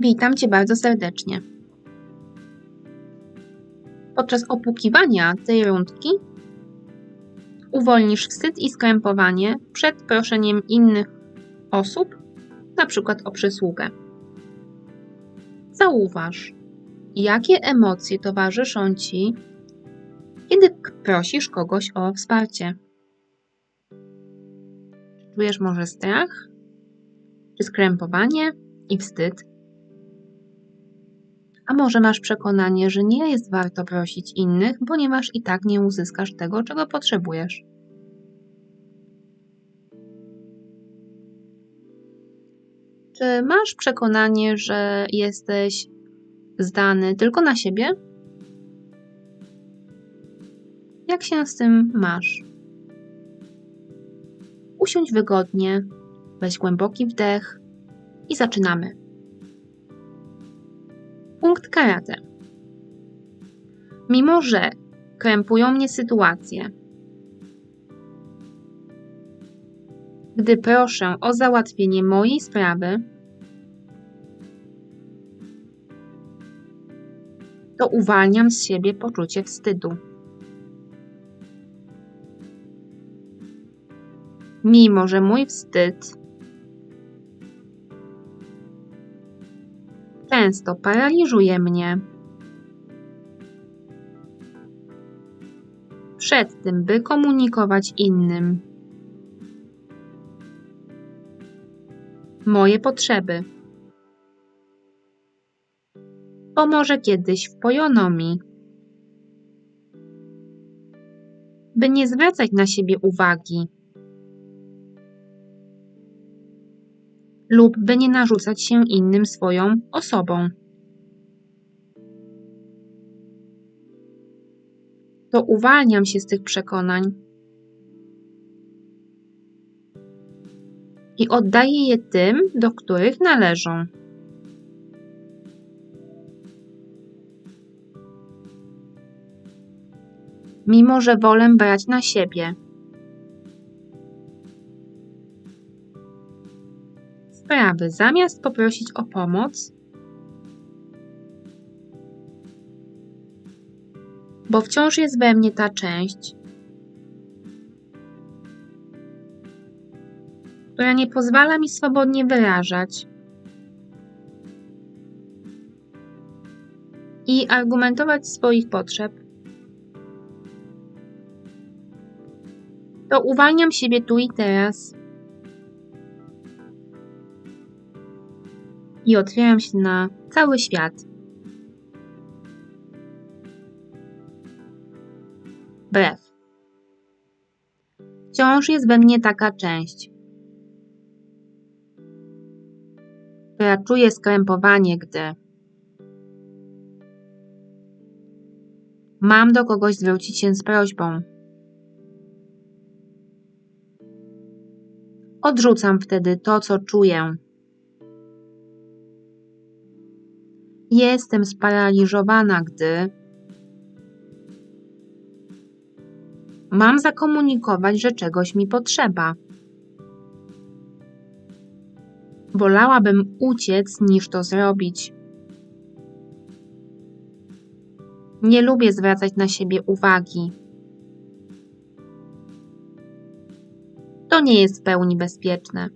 Witam Cię bardzo serdecznie. Podczas opłukiwania tej rundki uwolnisz wstyd i skrępowanie przed proszeniem innych osób, przykład o przysługę. Zauważ, jakie emocje towarzyszą Ci, kiedy prosisz kogoś o wsparcie. Czujesz może strach, czy skrępowanie i wstyd? A może masz przekonanie, że nie jest warto prosić innych, ponieważ i tak nie uzyskasz tego, czego potrzebujesz? Czy masz przekonanie, że jesteś zdany tylko na siebie? Jak się z tym masz? Usiądź wygodnie, weź głęboki wdech i zaczynamy. Punkt karate. Mimo, że krępują mnie sytuacje, gdy proszę o załatwienie mojej sprawy, to uwalniam z siebie poczucie wstydu. Mimo, że mój wstyd często paraliżuje mnie. Przed tym, by komunikować innym. Moje potrzeby. Pomoże kiedyś wpojono mi, by nie zwracać na siebie uwagi lub by nie narzucać się innym swoją osobą. To uwalniam się z tych przekonań i oddaję je tym, do których należą. Mimo, że wolę brać na siebie sprawy, zamiast poprosić o pomoc, bo wciąż jest we mnie ta część, która nie pozwala mi swobodnie wyrażać i argumentować swoich potrzeb, to uwalniam siebie tu i teraz i otwieram się na cały świat. Brew. Wciąż jest we mnie taka część, która czuje skrępowanie, gdy mam do kogoś zwrócić się z prośbą. Odrzucam wtedy to, co czuję. Jestem sparaliżowana, gdy mam zakomunikować, że czegoś mi potrzeba. Wolałabym uciec niż to zrobić. Nie lubię zwracać na siebie uwagi. To nie jest w pełni bezpieczne.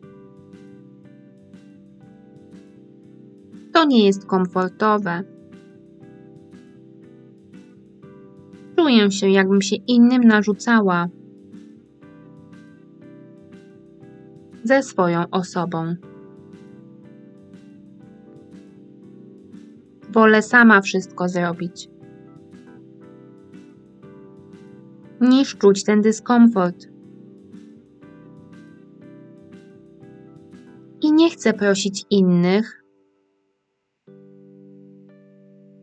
To nie jest komfortowe. Czuję się, jakbym się innym narzucała ze swoją osobą. Wolę sama wszystko zrobić, niż czuć ten dyskomfort. I nie chcę prosić innych,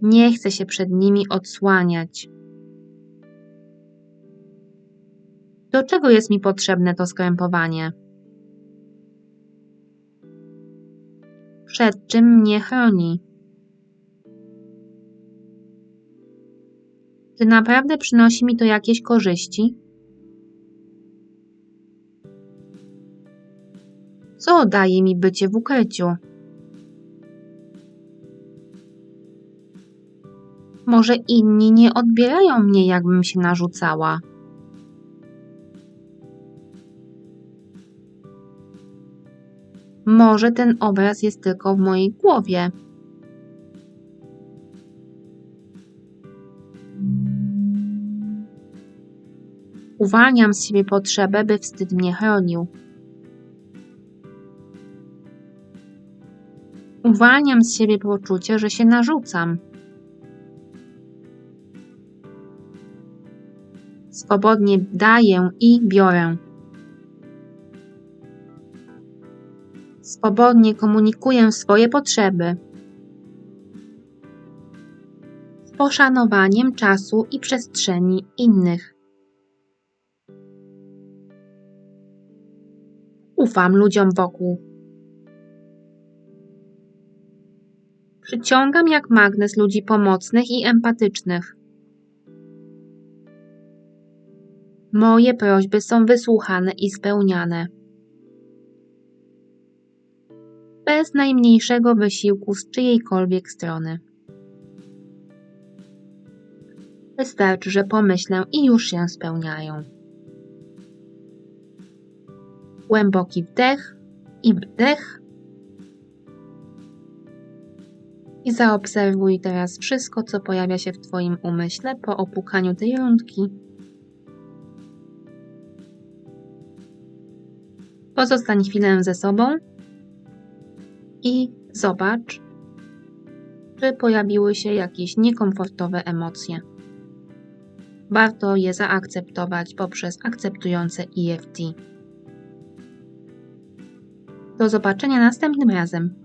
nie chcę się przed nimi odsłaniać. Do czego jest mi potrzebne to skrępowanie? Przed czym mnie chroni? Czy naprawdę przynosi mi to jakieś korzyści? Co daje mi bycie w ukryciu? Może inni nie odbierają mnie, jakbym się narzucała. Może ten obraz jest tylko w mojej głowie. Uwalniam z siebie potrzebę, by wstyd mnie chronił. Uwalniam z siebie poczucie, że się narzucam. Swobodnie daję i biorę. Swobodnie komunikuję swoje potrzeby. Z poszanowaniem czasu i przestrzeni innych. Ufam ludziom wokół. Przyciągam jak magnes ludzi pomocnych i empatycznych. Moje prośby są wysłuchane i spełniane. Bez najmniejszego wysiłku z czyjejkolwiek strony. Wystarczy, że pomyślę i już się spełniają. Głęboki wdech i wdech. I zaobserwuj teraz wszystko, co pojawia się w Twoim umyśle po opukaniu tej rundki. Pozostań chwilę ze sobą i zobacz, czy pojawiły się jakieś niekomfortowe emocje. Warto je zaakceptować poprzez akceptujące EFT. Do zobaczenia następnym razem.